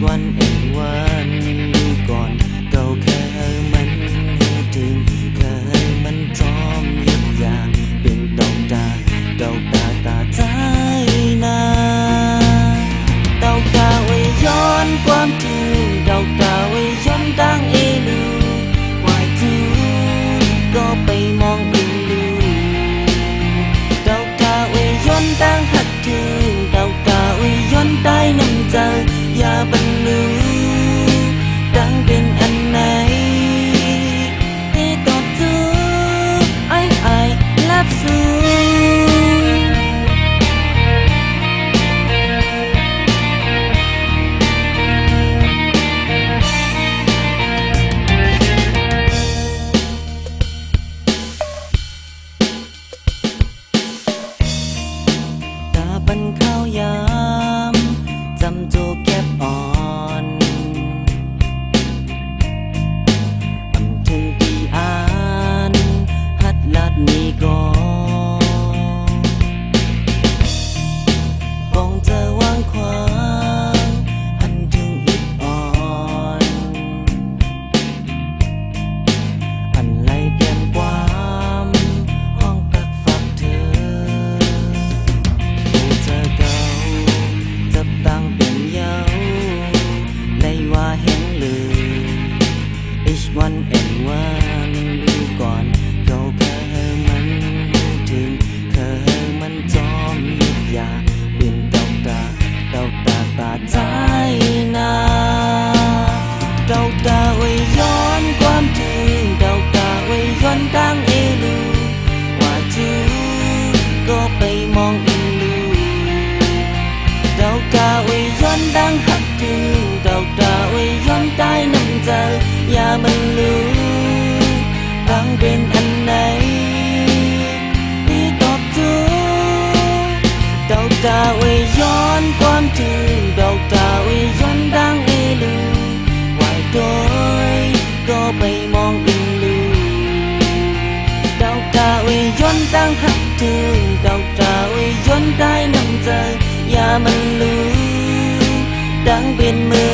one ปันข้าวยา ดังหักถึงเต่าตาไว้ย้อนใต้น้ำใจอย่ามันรู้ตั้งเป็นอันไหนที่ตอบจูเต่าตาไว้ย้อนความถึงเต่าตาไว้ย้อนดังเอลูวายโดยก็ไปมองอินลูดาวตาวิยนตั้งหักถึงดาวตาวิยนได้น้ำใจอย่ามันรู้างบินมือ